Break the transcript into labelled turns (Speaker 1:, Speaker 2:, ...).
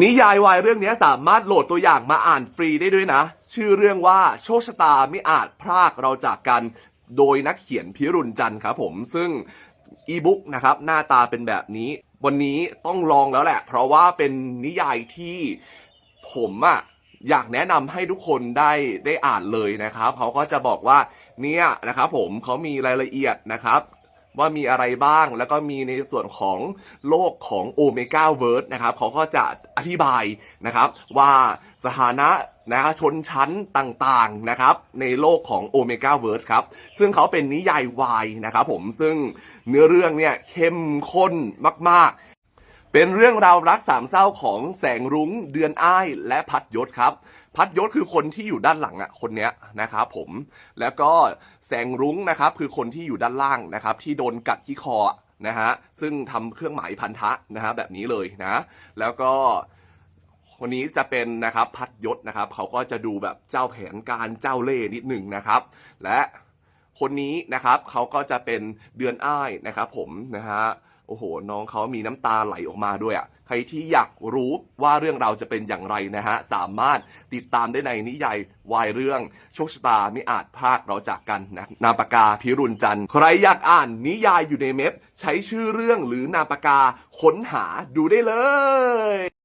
Speaker 1: นิยายวายเรื่องนี้สามารถโหลดตัวอย่างมาอ่านฟรีได้ด้วยนะ ชื่อเรื่องว่าโชคชะตาไม่อาจพรากเราจากกันโดยนักเขียนพิรุณจันทร์ครับผมซึ่งอีบุ๊กนะครับหน้าตาเป็นแบบนี้ วันนี้ต้องลองแล้วแหละ เพราะว่าเป็นนิยายที่ผมอะอยากแนะนำให้ทุกคนได้ได้อ่านเลยนะครับเขาก็จะบอกว่าเนี่ยนะครับผมเขามีรายละเอียดนะครับ ว่ามีอะไรบ้าง แล้วก็มีในส่วนของโลกของโอเมก้าเวิร์ดนะครับเขาก็จะอธิบายนะครับว่าสถานะนะชนชั้นต่างๆนะครับในโลกของโอเมก้าเวิร์ดครับซึ่งเขาเป็นนิยายวายนะครับผมซึ่งเนื้อเรื่องเนี่ยเข้มข้นมากๆ เป็นเรื่องราวรักสามเศร้าของแสงรุ้งเดือนอ้ายและพัดยศครับ พัดยศคือคนที่อยู่ด้านหลังอะคนเนี้ยนะครับผมแล้วก็แสงรุ้งนะครับคือคนที่อยู่ด้านล่างนะครับ ที่โดนกัดที่คอนะฮะซึ่งทำเครื่องหมายพันธะนะฮะแบบนี้เลยนะแล้วก็คนนี้จะเป็นนะครับพัดยศนะครับ เขาก็จะดูแบบเจ้าแผนการเจ้าเล่นิดหนึ่งนะครับ และคนนี้นะครับเขาก็จะเป็นเดือนอ้ายนะครับ ผมนะฮะ อ้โห น้องเขามีน้ำตาไหลออกมาด้วยอะ ใครที่อยากรู้ว่าเรื่องราวจะเป็นอย่างไรนะฮะ สามารถติดตามได้ในนิยายวายเรื่องโชคชะตาไม่อาจพากเราจากกันนะนาปากาพิรุณจันทร์ใครอยากอ่านนิยายอยู่ในเม็บใช้ชื่อเรื่องหรือนาปากาค้นหาดูได้เลย